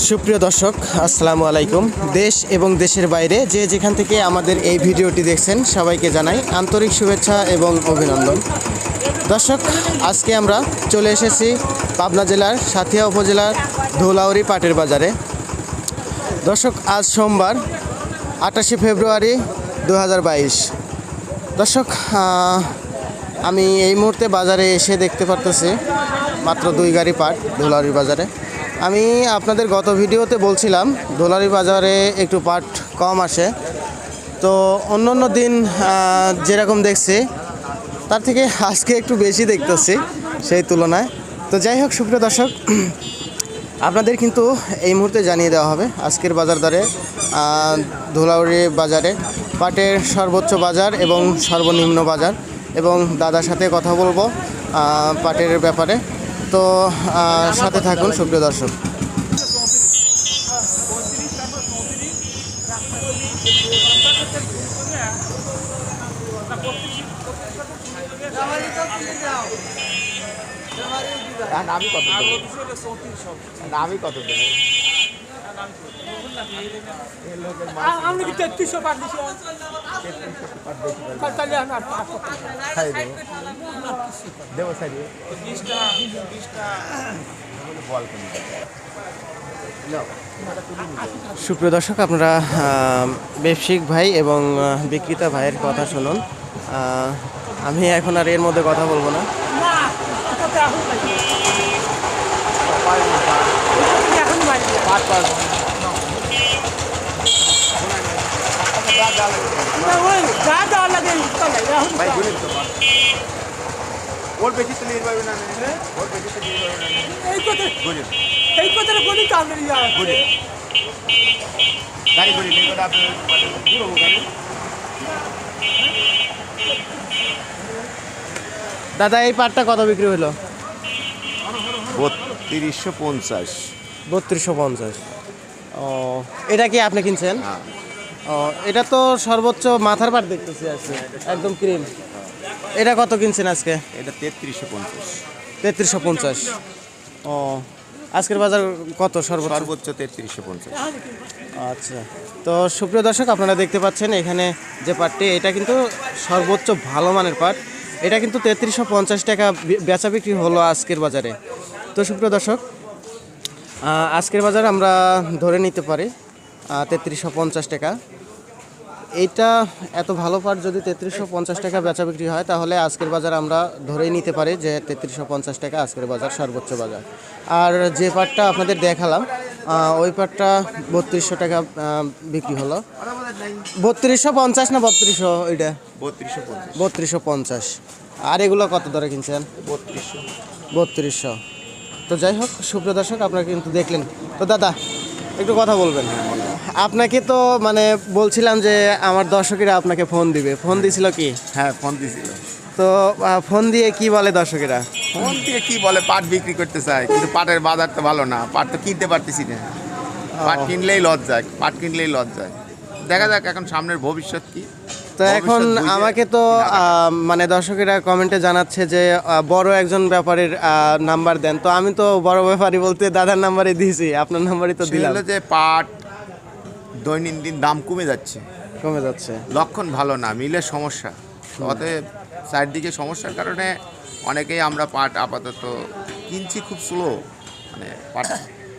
সুপ্রিয় দর্শক, আসসালামু আলাইকুম। দেশ এবং দেশের বাইরে যে যেখান থেকে আমাদের এই ভিডিওটি দেখছেন, সবাইকে জানাই আন্তরিক শুভেচ্ছা এবং অভিনন্দন। দর্শক, আজকে আমরা চলে এসেছি পাবনা জেলার সাথিয়া উপজেলার ধৌলাউরি পাটের বাজারে। দর্শক, আজ সোমবার, আটাশে ফেব্রুয়ারি দু হাজার বাইশ। দর্শক আমি এই মুহূর্তে বাজারে এসে দেখতে পারতেছি মাত্র দুই গাড়ি পাট ধুলারি বাজারে। আমি আপনাদের গত ভিডিওতে বলছিলাম, ধুলারি বাজারে একটু পাট কম আসে। তো অন্য অন্য দিন যেরকম দেখছি, তার থেকে আজকে একটু বেশি দেখতেছি সেই তুলনায়। তো যাই হোক, সুপ্রিয় দর্শক, আপনাদের কিন্তু এই মুহূর্তে জানিয়ে দেওয়া হবে, আজকের বাজার দরে ধুলাউড়ি বাজারে পাটের সর্বোচ্চ বাজার এবং সর্বনিম্ন বাজার এবং দাদার সাথে কথা বলব পাটের ব্যাপারে। তো সাথে থাকুন সুপ্রিয় দর্শক। আমি কত আমি কত দেবো আপনি কি তেত্রিশশো পার দেবো সুপ্রিয় দর্শক আপনারা ব্যবসায়িক ভাই এবং বিক্রেতা ভাইয়ের কথা শুনুন। আমি এখন আর এর মধ্যে কথা বলব না। না, ওর বেশি তো নিয়ে পারবে না। ওর বেশি তো নিয়ে পারবে না। এই কথা এই কথাটা বলি তো আমাদের ইয়া আছে। গাড়ি কথা পুরো গাড়ি? দাদা এই পাটটা কত বিক্রি হলো? বত্রিশশো পঞ্চাশ। বত্রিশশো পঞ্চাশ। ও এটা কি আপনি কিনছেন? ও এটা তো সর্বোচ্চ মাথার পাট দেখতেছি আজকে। একদম ক্রিম। এটা কত কিনছেন আজকে? এটা তেত্রিশশো পঞ্চাশ। তেত্রিশশো পঞ্চাশ। ও আজকের বাজার কত সর্বোচ্চ? সর্বোচ্চ তেত্রিশশো পঞ্চাশ। আচ্ছা তো সুপ্রিয় দর্শক আপনারা দেখতে পাচ্ছেন এখানে যে পাটটি এটা কিন্তু সর্বোচ্চ ভালো মানের পাট। এটা কিন্তু তেত্রিশশো পঞ্চাশ টাকা বেচা বিক্রি হলো আজকের বাজারে। তো সুপ্রিয় দর্শক আজকের বাজার আমরা ধরে নিতে পারি তেত্রিশশো পঞ্চাশ টাকা। এইটা এত ভালো পাট যদি তেত্রিশশো পঞ্চাশ টাকা বেচা বিক্রি হয় তাহলে আজকের বাজার আমরা ধরেই নিতে পারি যে তেত্রিশশো পঞ্চাশ টাকা আজকের বাজার সর্বোচ্চ বাজার। আর যে পাটটা আপনাদের দেখালাম ওই পাটটা বত্রিশশো টাকা বিক্রি হলো। বত্রিশশো পঞ্চাশ না বত্রিশশো ওইটা? বত্রিশশো পঞ্চাশ। বত্রিশশো পঞ্চাশ। আর এগুলো কত দরে কিনছেন? বত্রিশশো। বত্রিশশো। তো যাই হোক সুপ্রিয় দর্শক আপনারা কিন্তু দেখলেন। তো দাদা একটু কথা বলবেন। আপনাকে তো মানে বলছিলাম যে আমার দর্শকেরা আপনাকে ফোন দিবে। ফোন দিছিল কি? হ্যাঁ ফোন দিছিল। তো ফোন দিয়ে কি বলে দর্শকেরা? ফোন দিয়ে কি বলে? পাট বিক্রি করতে চায় কিন্তু পাটের বাজার তো ভালো না। পাট তো কিনতে পারতেছি না। পাট কিনলেই লজ যায় পাট কিনলেই লজ যায় দেখা যাক এখন সামনের ভবিষ্যৎ কি। তো এখন আমাকে তো মানে দর্শকেরা কমেন্টে জানাচ্ছে যে বড় একজন ব্যাপারীর নাম্বার দেন। তো আমি তো বড় ব্যাপারী বলতে দাদার নাম্বারই দিয়েছি আপনার নাম্বারই তো দিলাম। যে পাট দৈনন্দিন দাম কমে যাচ্ছে। কমে যাচ্ছে। লক্ষণ ভালো না মিলে সমস্যা। অতএব চারদিকে সমস্যার কারণে অনেকেই আমরা পাট আপাতত কিনছি খুব স্লো মানে পাট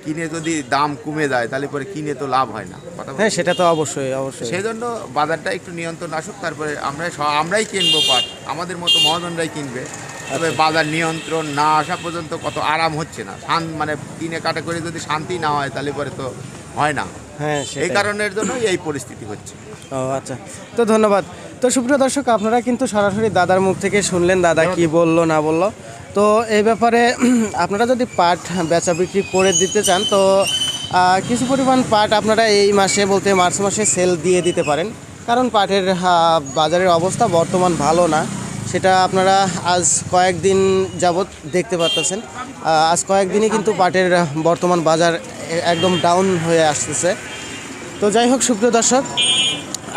কিনে যদি দাম কমে যায় তাহলে পরে কিনে তো লাভ হয় না। হ্যাঁ সেটা তো অবশ্যই অবশ্যই। সেই জন্য বাজারটা একটু নিয়ন্ত্রণ আসুক তারপরে আমরা আমরাই কিনবো পাট আমাদের মতো মহাজনরাই কিনবে। তবে আচ্ছা। বাজার নিয়ন্ত্রণ না আসা পর্যন্ত কত আরাম হচ্ছে না। শান মানে কিনে কাটা করে যদি শান্তি না হয় তাহলে পরে তো হয় না। হ্যাঁ এই কারণের জন্যই এই পরিস্থিতি হচ্ছে। ও আচ্ছা। তো ধন্যবাদ। তো সুপ্রিয় দর্শক আপনারা কিন্তু সরাসরি দাদার মুখ থেকে শুনলেন দাদা কি বলল না বলল। তো এই ব্যাপারে আপনারা যদি পাট বেচা বিক্রি করে দিতে চান, তো কিছু পরিমাণ পাট আপনারা এই মাসে বলতে মার্চ মাসে সেল দিয়ে দিতে পারেন। কারণ পাটের বাজারের অবস্থা বর্তমান ভালো না। সেটা আপনারা আজ কয়েকদিন যাবৎ দেখতে পারতেছেন। আজ কয়েকদিনই কিন্তু পাটের বর্তমান বাজার একদম ডাউন হয়ে আসতেছে। তো যাই হোক, সুপ্রিয় দর্শক,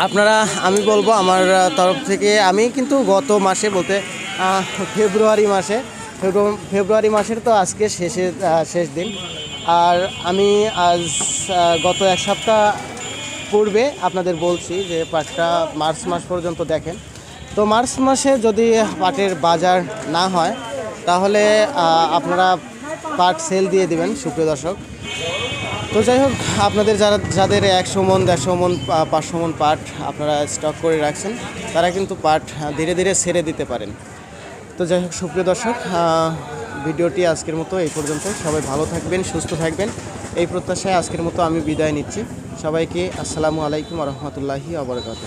আপনারা, আমি বলব আমার তরফ থেকে, আমি কিন্তু গত মাসে বলতে ফেব্রুয়ারি মাসে ফেব্রুয়ারি মাসের তো আজকে শেষে শেষ দিন। আর আমি আজ গত এক সপ্তাহ পূর্বে আপনাদের বলছি যে পাটটা মার্চ মাস পর্যন্ত দেখেন। তো মার্চ মাসে যদি পাটের বাজার না হয়, তাহলে আপনারা পাট সেল দিয়ে দিবেন, সুপ্রিয় দর্শক। তো যাই হোক, আপনাদের যারা, যাদের একশো মন, দেড়শো মন পাঁচশো মন পাট আপনারা স্টক করে রাখছেন, তারা কিন্তু পাট ধীরে ধীরে ছেড়ে দিতে পারেন। তো যাই হোক, সুপ্রিয় দর্শক ভিডিওটি আজকের মতো এই পর্যন্ত। সবাই ভালো থাকবেন, সুস্থ থাকবেন। এই প্রত্যাশায় আজকের মতো আমি বিদায় নিচ্ছি। সবাইকে আসসালামু আলাইকুম রহমতুল্লাহি আবরকাত